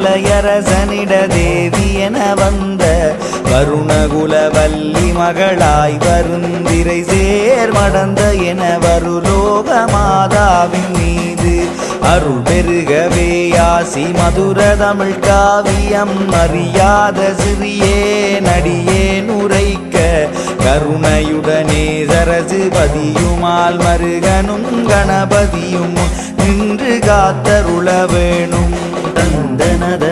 மலையரசனிட தேவி என வந்த வருணகுலவல்லி மகளாய் வருந்திரை சேர் மடந்த என வருலோக மாதாவின் மீது. அருள் பெருகவே ஆசி மதுர தமிழ் காவியம் அறியாத சிறியே நடியே நுரைக்க கருணையுடனே சரசுபதியுமால் மருகனும் கணபதியும் நின்று காத்தருள வேணும் தந்தனத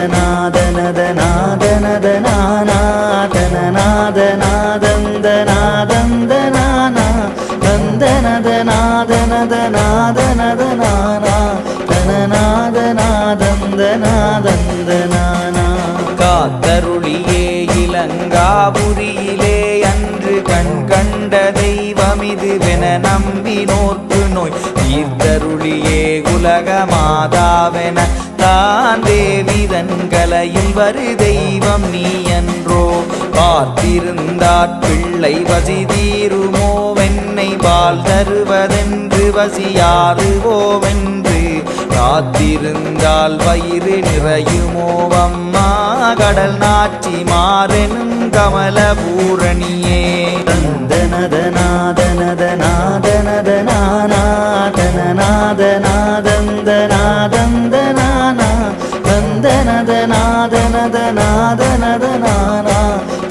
கண் கண்ட தெய்வமிதுவென நம்பினோர்க்கு நோய். தீர்த்தருளியே உலக மாதாவென தான் தேவி தன்கலையில் வரு தெய்வம் நீ என்றோ. பார்த்திருந்தாற் பிள்ளை வசி தீருமோ வெண்ணை பால் தருவதென்று வசியாறுவோவென்று காத்திருந்தால் வயிறு நிறையுமோவம்மா கடல் நாச்சி மாறெனும் கமல பூரணியே தந்தனத நாதனத நாதனத நாதன நாத நாதந்த நாதந்த நானா தந்தனத நாதனத நாதனத நானா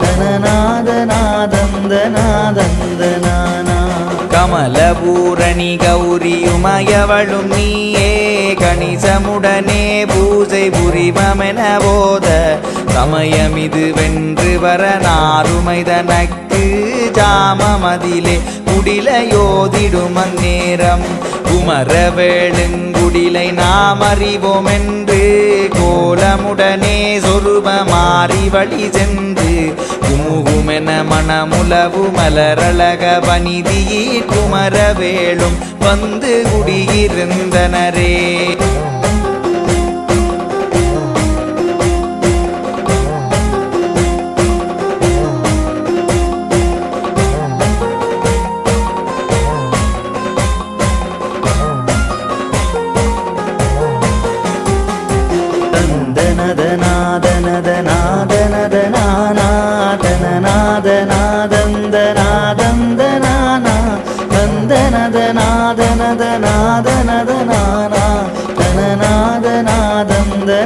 தனநாத நாதந்த நாதந்த நானா கமலபூரணி கௌரியுமயவளும் நீயே கணிசமுடனே பூஜை புரிவமென போத சமயமிது வென்று வர நாருமை தனக்கு ஜாமமதிலே குடிலையோதிடும் அந்நேரம். குமர வேளுங்குடிலை நாம் அறிவோம் என்று கோலமுடனே சொருப மாறி வழி சென்று குமுகுமென மனமுலவு மலரழக பனிதியீர் குமர வேளும் வந்து குடியிருந்தனரே.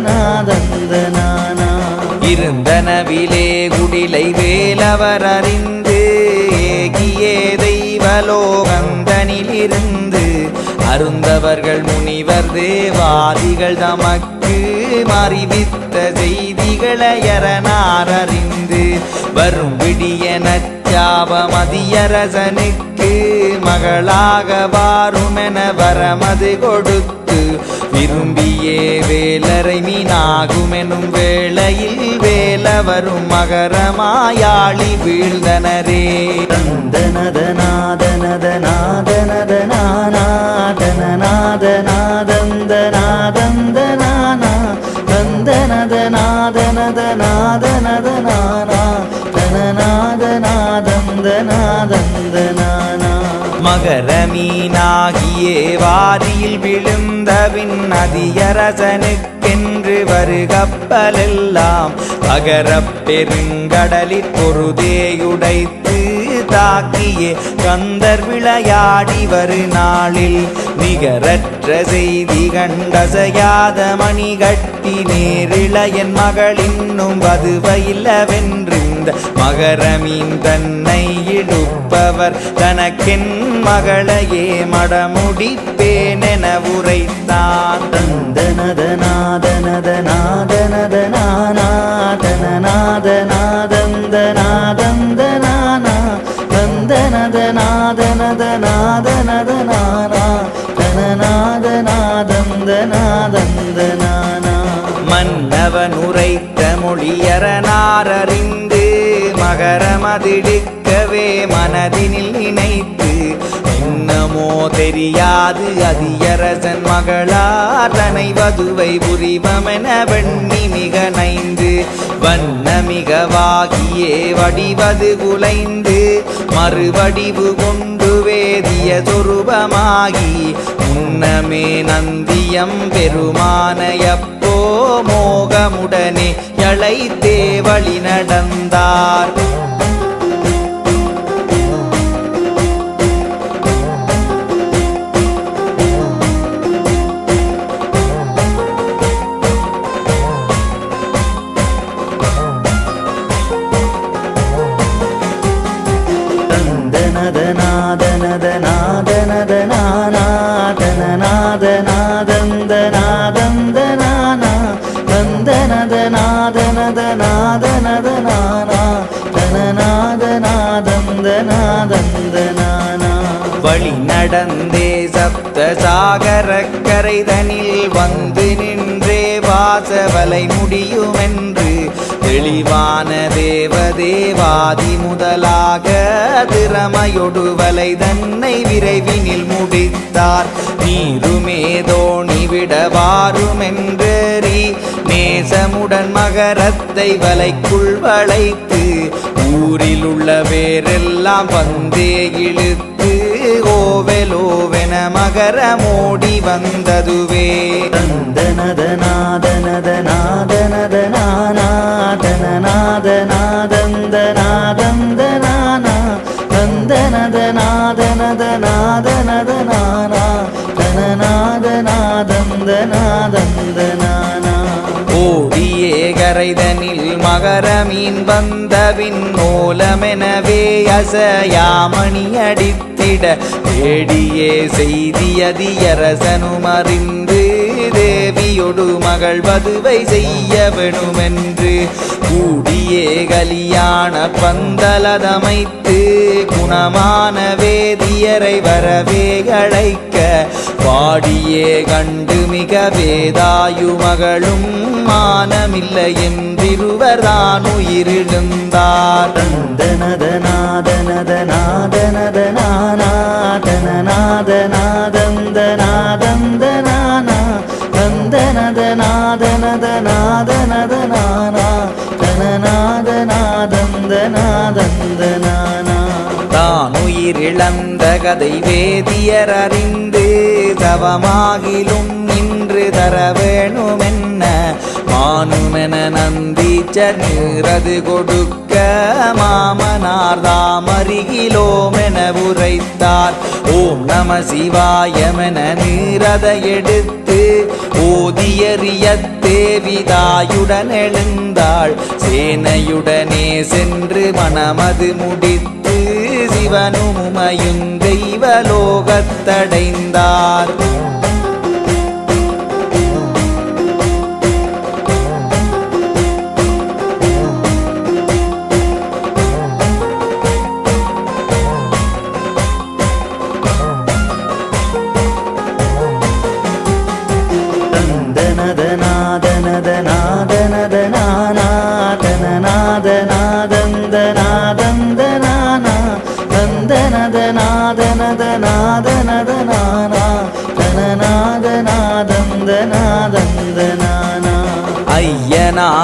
நாதந்தனானா இருந்தனவிலே குடிலை வேலவர் அறிந்து ஏகியே தெய்வலோகந்தனிலிருந்து அருந்தவர்கள் முனிவர் தேவாதிகள் தமக்கு மறிவித்த செய்திகளை செய்திகளையரனார் அறிந்து வரும் விடிய நச்சாபமதியரசனுக்கு மகளாக வாருமென வரமது கொடுத்து விரும்பியே வேலரை மீனாகுமெனும் வேளையில் வேலவரும் மகரமாயாளி வீழ்ந்தனரே. தந்தனத நாதனத நாதனத நாதன நாத மகர மீனாகியே வாரியில் விழுந்தவின் நதியரசனுக்கென்று வருகப்பலெல்லாம் பகரப் பெருங்கடலிற் பொருதேயுடைத்து தாக்கியே கந்தர் விளையாடி வரு நாளில் நிகரற்ற செய்தி கண்டசையாத மணி கட்டி நேரிளையன் மகள் இன்னும் வதுவையில்லவென்றிருந்த மகரமீன் தன்னை இழுப்பவர் தனக்கென் மகளையே மடமுடிப்பேன் என உரைத்தான். தந்தனத மொழியரனாரறிந்து மகரமதிடுக்கவே மனதினில் இணைத்து என்னமோ தெரியாது அதியரசன் மகளார் தனை வதுவை புரிவமென வெண்ணி மிக நைந்து வண்ண மிகவாகியே வடிவது குலைந்து மறுவடிவு கொண்டு வேதிய சொரூபமாகி முன்னமே நந்தியம் பெருமானையப்ப மோகமுடனே எழைத்தே தேவழி நடந்தார். வழி நடந்தே சப்த சாகர கரைதனில் வந்து நின்றே வாசவலை முடியுமென்று தெளிவான தேவதேவாதி முதலாக திறமையொடு வலை தன்னை விரைவினில் முடித்தார். நீருமேதோ தோணி விடவாருமென்றேறி நேசமுடன் மகரத்தை வலைக்குள் வளைத்து ஊரில் உள்ள வேறெல்லாம் வந்தே இழுத்து ஓவெலோவென மகரமோடி வந்ததுவே. ஓடியே மகரமீன் வந்தவின் மூலமெனவே அசையாமணி அடித்திட தேடியே செய்தியதியரசனும் அறிந்து தேவியொடு மகள் வதுவை செய்ய வேணுமென்று கூடியே கலியாண பந்தலதமைத்து குணமான வேதியரை வரவே அழைக்க பாடியே கண்டு மிக வேதாயு மகளும் மானமில்லை என்றிருவர் தான் உயிரிழந்தார் தான் இழந்த கதை வேதியர் அறிந்து தவமாகிலும் நின்று தர வேணுமென்ன? மானுமென நந்தீச்சர் நீரது கொடுக்க மாமனார் தாமருகிலோமென உரைத்தார். ஓம் நம சிவாயமென நீரத எடுத்து ஓதியறிய தேவிதாயுடன் எழுந்தாள். சேனையுடனே சென்று மனமது முடித்து சிவனும் உமையும் தெய்வலோகத்தடைந்தார்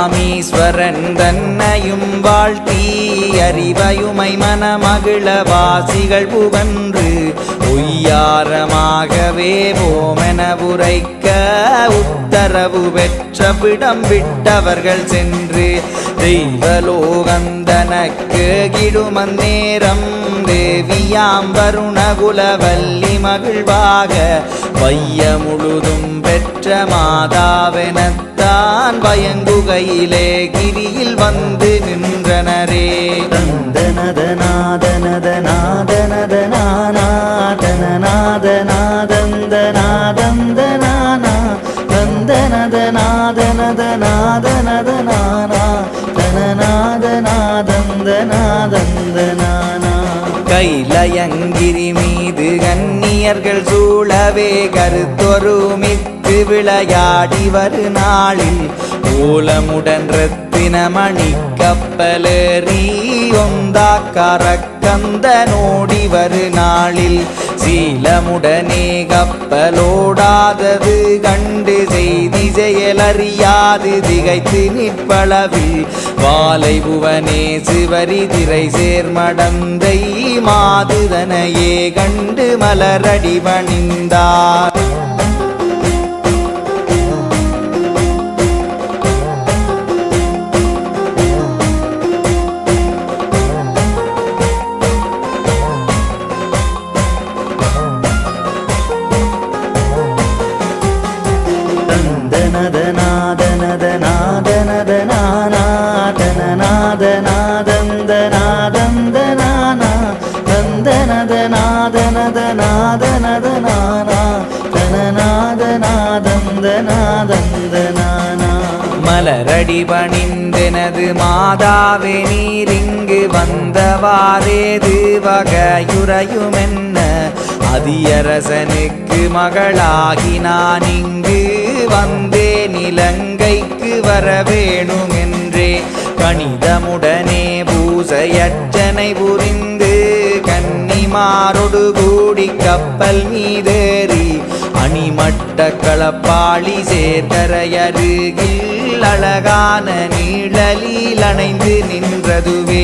சுவாமீஸ்வரன் தன்னையும் வாழ்த்தி அறிவையுமை மனமகிழ வாசிகள் புகன்று பொய்யாரமாகவே போமென உரைக்க உத்தரவு பெற்ற பிடம் விட்டவர்கள் சென்று தெய்வலோகந்தனக்கு கிடுமந்தேரம் தேவியாம் வருணகுலவல்லி மகிழ்வாக வைய முழுதும் பெற்ற மாதாவெனத்தான் பயங்குகையிலே கிரியில் வந்து நின்றனரே. கைலயங்கிரி கண்ணியர்கள் சூழவே கருத்தொருமித்த விளையாடி வரு நாளில் மூலமுடன் ரத்தினமணிக்க கப்பலேறி ஒந்தா கரக்கந்த நோடி வரு நாளில் சீலமுடனே கப்பலோடாதது கண்டு செய்தி செயலறியாது திகைத்து நிற்பளவில் வாலை புவனே சிவரி திரை சேர்மடந்தை மாதுதனையே கண்டு மலரடி பணிந்தார் மலரடி பணிந்தெனது மாதாவே நீரிங்கு வந்தவாறேது வகையுறையுமென்ன? அதியரசனுக்கு மகளாகி நான் இங்கு வந்தே நிலங்கைக்கு வர வேணுமென்றே கணிதமுடனே பூசையற்றனை புரிந்து கன்னிமாரொடு கூடி கப்பல் மீதேறி அணிமட்ட களப்பாளி சேர்கரையருகில் அழகான நீழலில் அணைந்து நின்றதுவே.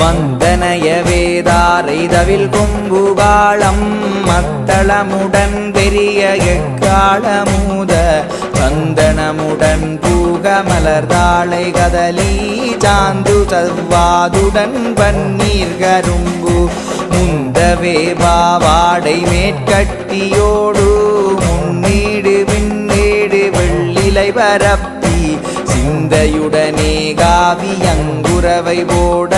வந்தனைய வேதாரை தவில் கொம்புகாளம் மத்தளமுடன் பெரிய எக்காளமூத சந்தனமுடன் பூக மலர்தாளை கதலி சாந்து சவ்வாதுடன் பன்னீர் கரும்பு. முந்தவே பாவாடை மேற்கட்டியோடு முன்னீடு விண்ணீடு வெள்ளிலை பரப்பி. சிந்தையுடனே காவி அங்குரவை போட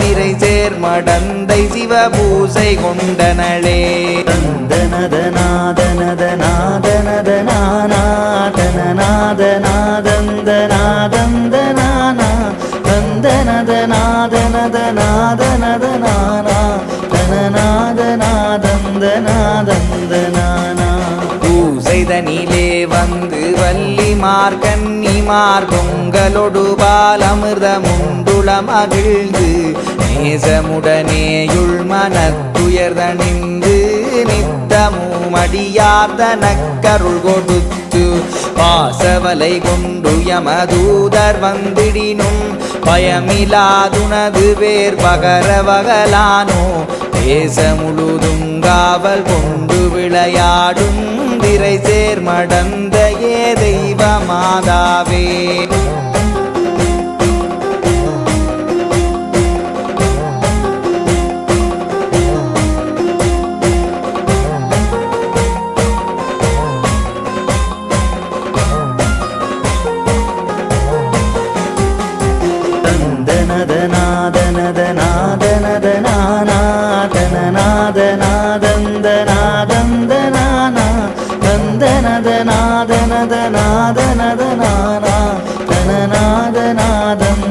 திரை சேர்மடந்தை சிவபூசை கொண்டனளே. மார் கன்னிமார் பொங்கலொடு பாலமிர்தமுண்டுள மகிழ்ந்து நேசமுடனேயுள் மனத்துயர்தணிந்து நித்தமும் அடியார்தனக்கருள் கொடுத்து பாசவலை கொண்டு யமதூதர் வந்திடினும் பயமிலாதுனது வேர் பகர வகலானோ தேச முழுதும் காவல் கொண்டு விளையாடும் திரை சேர்மடந்த தெய்வ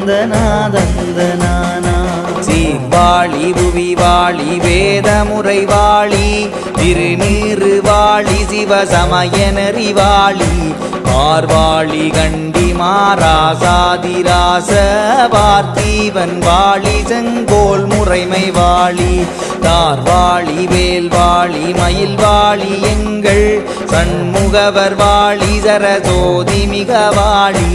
மாதாவே சீர்வாழி புவி வாழி வேதமுறை வாழி திருநீறு வாழி சிவசமயனறி வாழி பார்வாழி கண்டி மாராசாதிராச பார்த்தீவன் வாழி செங்கோல் முறைமை வாழி தார்வாழி வேல் வாழி மயில் வாழி எங்கள் சண்முகவர் வாழி சரசோதி மிக வாழி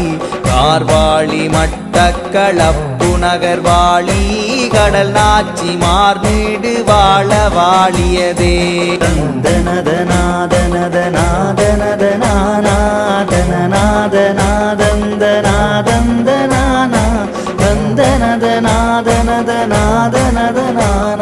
கார்வாளி மட்டக்களப்பு நகர்வாளி கடல் நாச்சி மார்நீடு வாழ வாழியதே. நாதனத நாதனத நாதனத நான